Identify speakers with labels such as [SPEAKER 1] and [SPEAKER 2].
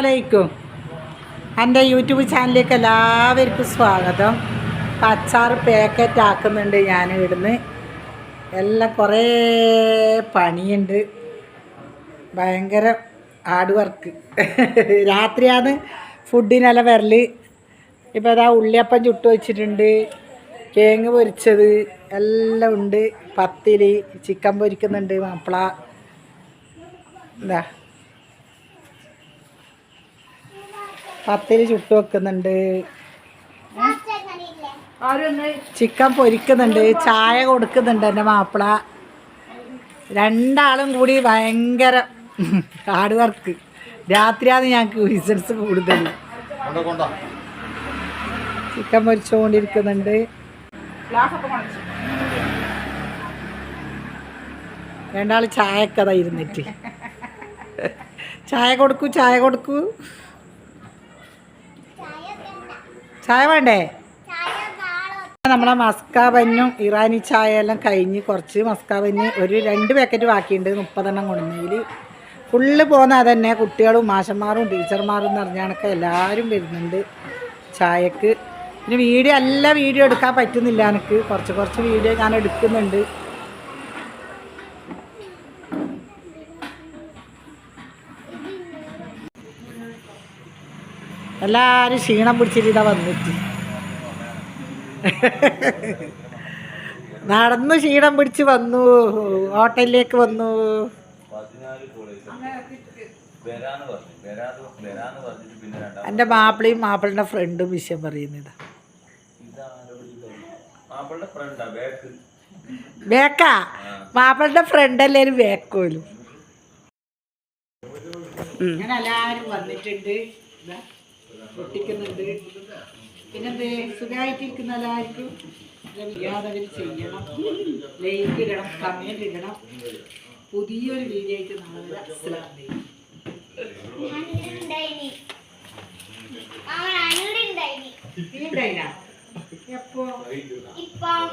[SPEAKER 1] അസ്സലാമലൈക്കും. എന്റെ യൂട്യൂബ് ചാനലിലേക്ക് എല്ലാവർക്കും സ്വാഗതം. അച്ചാർ പാക്കറ്റ് ആക്കുന്നുണ്ട് ഞാൻ ഇവിടുന്ന്. എല്ലാം കുറേ പണിയുണ്ട്. ഭയങ്കര ഹാർഡ് വർക്ക് രാത്രിയാണ് ഫുഡിനെല്ലാം വരൽ ഇപ്പോൾ അതാ ഉള്ളിയപ്പം ചുട്ട് വെച്ചിട്ടുണ്ട് കേങ്ങ് പൊരിച്ചത് എല്ലാം ഉണ്ട്. പത്തിരി ചിക്കൻ പൊരിക്കുന്നുണ്ട് മാപ്പിള. എന്താ പത്തിരി ചുട്ട് വെക്കുന്നുണ്ട്. ചിക്കൻ പൊരിക്കുന്നുണ്ട്. ചായ കൊടുക്കുന്നുണ്ട് എന്റെ മാപ്പിള. രണ്ടാളും കൂടി ഭയങ്കര ഹാർഡ് വർക്ക്. രാത്രിയാണ് ഞങ്ങൾക്ക് ബിസിനസ് കൂടുതൽ ചിക്കൻ പൊരിച്ചുകൊണ്ടിരിക്കുന്നുണ്ട് രണ്ടാൾ ചായക്കഥ ഇരുന്നിട്ട്. ചായ കൊടുക്കൂ ചായ കൊടുക്കൂ. ചായ വേണ്ടേ? നമ്മളെ മസ്കാബന്നും ഇറാനി ചായ എല്ലാം കഴിഞ്ഞ് കുറച്ച് മസ്കാബന്ന് ഒരു രണ്ട് പാക്കറ്റ് ബാക്കിയുണ്ട് മുപ്പതെണ്ണം കൊണ്ടുവന്നതിൽ ഫുള്ള് പോകുന്ന അതന്നെ കുട്ടികളും മാഷന്മാരും ടീച്ചർമാരും എന്ന് പറഞ്ഞാണൊക്കെ എല്ലാവരും വരുന്നുണ്ട് ചായക്ക്. പിന്നെ വീഡിയോ എല്ലാ വീഡിയോ എടുക്കാൻ പറ്റുന്നില്ല എനിക്ക്. കുറച്ച് കുറച്ച് വീഡിയോ ഞാൻ എടുക്കുന്നുണ്ട്. എല്ലാവരും ക്ഷീണം പിടിച്ചിട്ട് വന്നിട്ട്. നടന്നു ക്ഷീണം പിടിച്ച് വന്നു. ഹോട്ടലിലേക്ക് വന്നു. എന്റെ മാപ്പിളയും മാപ്പിളിന്റെ ഫ്രണ്ടും വിഷയം പറയുന്നത് ബേക്കാ? മാപ്പിളിന്റെ ഫ്രണ്ട് എല്ലാവരും വേക്കോലും അങ്ങനെ എല്ലാവരും വന്നിട്ടുണ്ട്. പൊട്ടിക്കുന്നുണ്ട് പിന്നെന്ത്? സുഖമായിട്ടിരിക്കുന്ന എല്ലാവർക്കും യാതവർ ചെയ്യണം. ലൈക്ക് ഇടണം കമന്റ് ഇടണം പുതിയൊരു വീഡിയോ ആയിട്ട് നാളെ നീ ഉണ്ടായിനാ? എപ്പോ?
[SPEAKER 2] ഇപ്പം